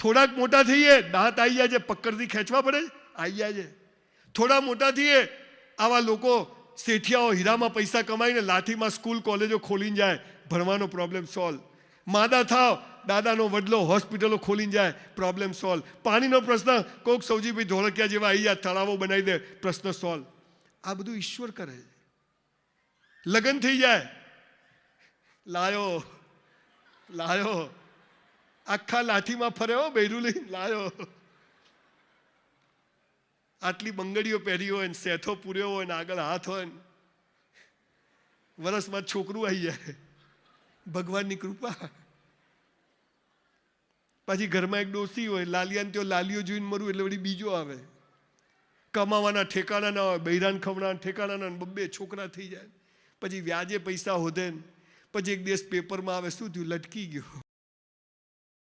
થોડાક મોટા થઈએ, દાંત આવી જાય છે, પકડથી ખેંચવા પડે આવી જાય છે. થોડા મોટા થઈએ, આવા લોકો શેઠિયાઓ હીરામાં પૈસા કમાઈને લાઠીમાં સ્કૂલ, કોલેજો ખોલીને જાય, ભણવાનો પ્રોબ્લેમ સોલ્વ માદા થાવ, દાદાનો વડલો હોસ્પિટલો ખોલીને જાય પ્રોબ્લેમ સોલ્વ પાણીનો પ્રશ્ન, કોક સૌજીભાઈ ધોળકિયા જેવા આવી જાય તળાવો બનાવી દે, પ્રશ્ન સોલ્વ આ બધું ઈશ્વર કરે છે. લગ્ન થઈ જાય. લાયો લાયો. આખા લાઠીમાં ફર્યો, બૈરું લઈને લાયો. આટલી બંગડીઓ પહેરી હોય સેથો પૂર્યો હોય ને, આગળ હાથ હોય ને, વરસમાં છોકરું આવી જાય. ભગવાનની કૃપા. પછી ઘરમાં એક ડોસી હોય, લાલિયાને ત્યાં લાલીઓ જોઈને મરું, એટલે વળી બીજો આવે. કમાવાના ઠેકાણા ના હોય, બૈરાન ખવડાના ઠેકાણા ના બબ્બે છોકરા થઈ જાય. પછી વ્યાજે પૈસા હોધે ને, પછી એક દિવસ પેપરમાં આવે, શું થયું? લટકી ગયો.